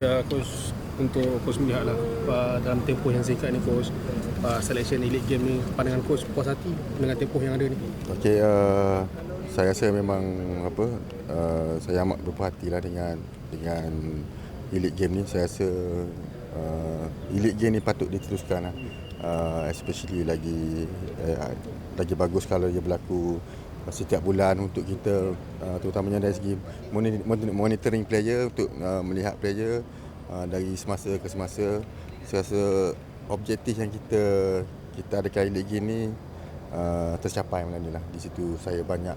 Ya, coach untuk coach melihat lah dalam tempoh yang singkat ni coach uh, selection elite game ni pandangan coach puas hati dengan tempoh yang ada ni. Okey, uh, saya rasa memang apa uh, saya amat berpuas lah dengan dengan elite game ni. Saya rasa uh, elite game ni patut diteruskan lah. Uh, especially lagi uh, lagi bagus kalau dia berlaku setiap bulan untuk kita uh, terutamanya dari segi monitoring player untuk uh, melihat player uh, dari semasa ke semasa. Saya rasa objektif yang kita kita ada kali lagi ni uh, tercapai malam ni lah. Di situ saya banyak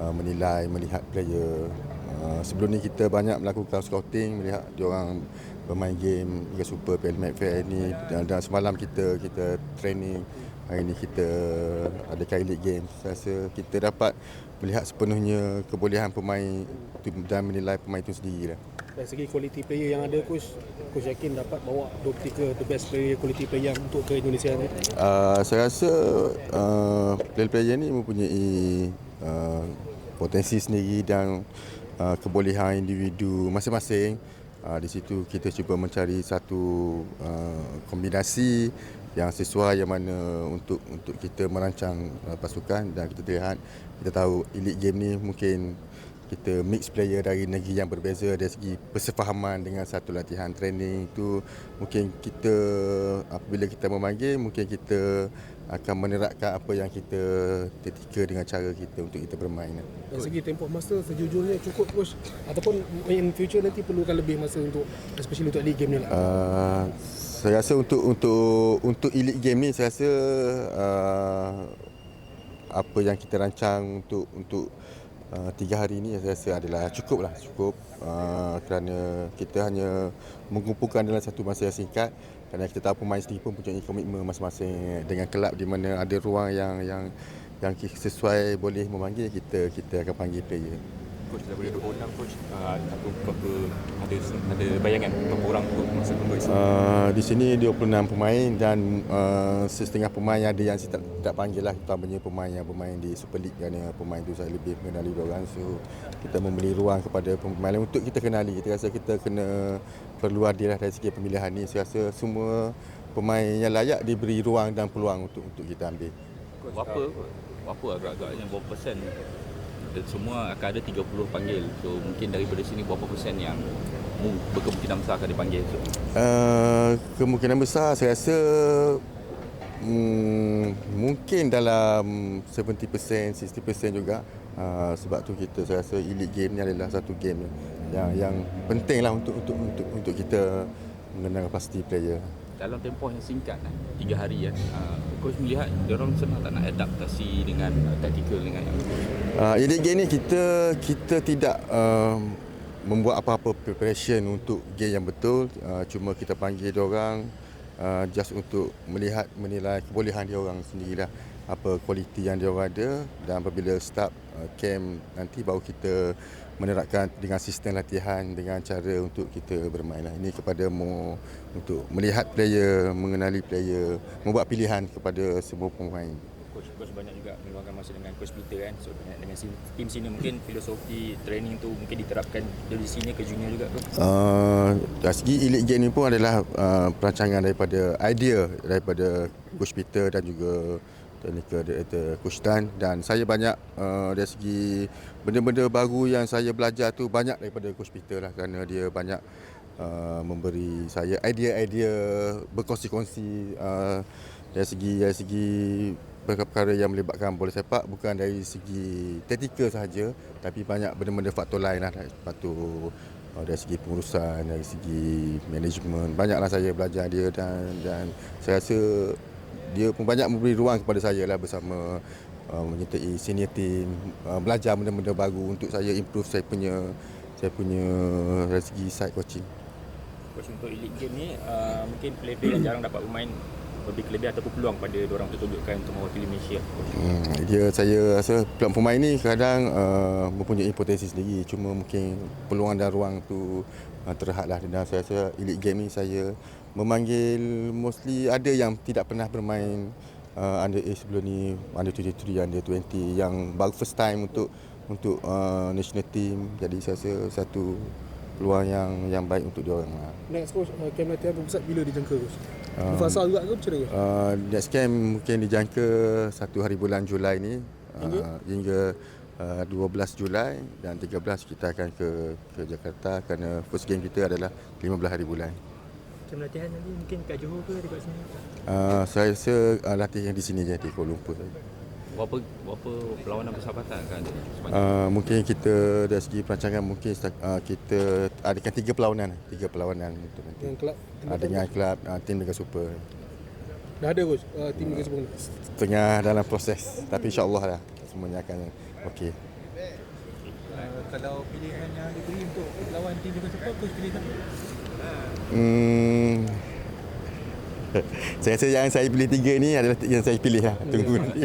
uh, menilai melihat player. Uh, sebelum ni kita banyak melakukan scouting melihat dia orang bermain game Liga Super PL Fair ni dan, dan semalam kita kita training hari ini kita ada Elite Games. Saya rasa kita dapat melihat sepenuhnya kebolehan pemain dan menilai pemain itu sendiri. Lah. Dari segi quality player yang ada, coach, coach yakin dapat bawa 23 the best player, quality player untuk ke Indonesia ni? Uh, saya rasa uh, player-player ini mempunyai uh, potensi sendiri dan uh, kebolehan individu masing-masing. Uh, di situ kita cuba mencari satu uh, kombinasi yang sesuai yang mana untuk untuk kita merancang uh, pasukan dan kita lihat kita tahu elite game ni mungkin kita mix player dari negeri yang berbeza dari segi persefahaman dengan satu latihan training itu mungkin kita apabila kita memanggil mungkin kita akan menerapkan apa yang kita ketika dengan cara kita untuk kita bermain. Dari segi tempoh masa sejujurnya cukup coach ataupun in future nanti perlukan lebih masa untuk especially untuk elite game ni lah. Uh, saya rasa untuk untuk untuk elite game ni saya rasa uh, apa yang kita rancang untuk untuk uh, tiga hari ini saya rasa adalah cukup lah cukup. Uh, kerana kita hanya mengumpulkan dalam satu masa yang singkat. Kerana kita tahu pemain sendiri pun punya komitmen masing-masing. Dengan kelab di mana ada ruang yang yang yang sesuai boleh memanggil kita kita akan panggil player. Coach daripada 26 coach uh, atau berapa ada ada bayangan berapa orang untuk masa tunggu uh, di sini 26 pemain dan uh, setengah pemain ada yang saya tak, tak panggil lah utamanya pemain yang bermain di Super League kerana pemain itu saya lebih mengenali orang. So kita memberi ruang kepada pemain lain untuk kita kenali. Kita rasa kita kena perlu adil lah dari segi pemilihan ni. Saya rasa semua pemain yang layak diberi ruang dan peluang untuk untuk kita ambil. Berapa? berapa agak-agaknya berapa persen semua akan ada 30 panggil. So mungkin daripada sini berapa persen yang berkemungkinan besar akan dipanggil? So. Uh, kemungkinan besar saya rasa Hmm, mungkin dalam 70% 60% juga uh, sebab tu kita saya rasa elite game ni adalah satu game yang yang penting lah untuk untuk untuk untuk kita mengenal pasti player dalam tempoh yang singkat eh, tiga hari ya uh, coach melihat orang senang tak nak adaptasi dengan uh, tactical dengan yang uh, elite game ni kita kita tidak uh, membuat apa-apa preparation untuk game yang betul. Uh, cuma kita panggil orang uh, just untuk melihat menilai kebolehan dia orang sendirilah apa kualiti yang dia orang ada dan apabila start uh, camp nanti baru kita menerapkan dengan sistem latihan dengan cara untuk kita bermain lah. ini kepada mu untuk melihat player mengenali player membuat pilihan kepada semua pemain coach coach banyak juga meluangkan masa dengan coach Peter kan. So dengan, dengan tim sini mungkin filosofi training tu mungkin diterapkan dari sini ke junior juga ke uh, dari segi elite game ni pun adalah uh, perancangan daripada idea daripada coach Peter dan juga technical director coach Dan. Dan saya banyak uh, dari segi benda-benda baru yang saya belajar tu banyak daripada coach Peter lah. Kerana dia banyak uh, memberi saya idea-idea berkongsi-kongsi uh, dari segi dari segi perkara-perkara yang melibatkan bola sepak bukan dari segi taktikal sahaja tapi banyak benda-benda faktor lain lah. Faktor uh, dari segi pengurusan dari segi management banyaklah saya belajar dia dan dan saya rasa dia pun banyak memberi ruang kepada saya lah bersama uh, menyertai senior team uh, belajar benda-benda baru untuk saya improve saya punya saya punya dari segi side coaching. Coach untuk elite game ni uh, mungkin player-player yang jarang dapat bermain lebih kelebihan ataupun peluang pada orang untuk tunjukkan untuk mewakili Malaysia? Hmm, dia saya rasa peluang pemain ni kadang uh, mempunyai potensi sendiri. Cuma mungkin peluang dan ruang tu uh, terhadlah dan saya rasa elite game ni saya memanggil mostly ada yang tidak pernah bermain uh, under age sebelum ni under 23 under 20 yang first time untuk untuk uh, national team. Jadi saya rasa satu peluang yang yang baik untuk dia orang lah. Next coach, uh, camp latihan berpusat bila dijangka coach? Uh, Fasa juga ke macam mana? Uh, next camp mungkin dijangka satu hari bulan Julai ni Hingga? uh, hingga uh, 12 Julai dan 13 kita akan ke ke Jakarta kerana first game kita adalah 15 hari bulan. Macam latihan nanti mungkin kat Johor ke dekat sini? Uh, saya rasa uh, latihan di sini je di Kuala Lumpur saja. Berapa berapa perlawanan persahabatan akan ada Uh, mungkin kita dari segi perancangan mungkin uh, kita adakan tiga perlawanan, tiga perlawanan untuk nanti. Dengan kelab? Uh, dengan kelab uh, tim Liga Super. Dah ada coach, uh, tim Liga Super? Tengah dalam proses tapi insya-Allah lah semuanya akan okey. Uh, kalau pilihan yang diberi untuk lawan tim Liga Super, coach pilih siapa? Hmm. saya rasa yang saya pilih tiga ni adalah yang saya pilih lah. Tunggu nanti.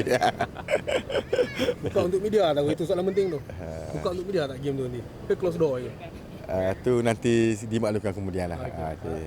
Buka untuk media tak? Itu soalan penting tu. Buka untuk media tak game tu nanti? Ke close door je? uh, tu nanti dimaklumkan kemudian lah. Uh, okay.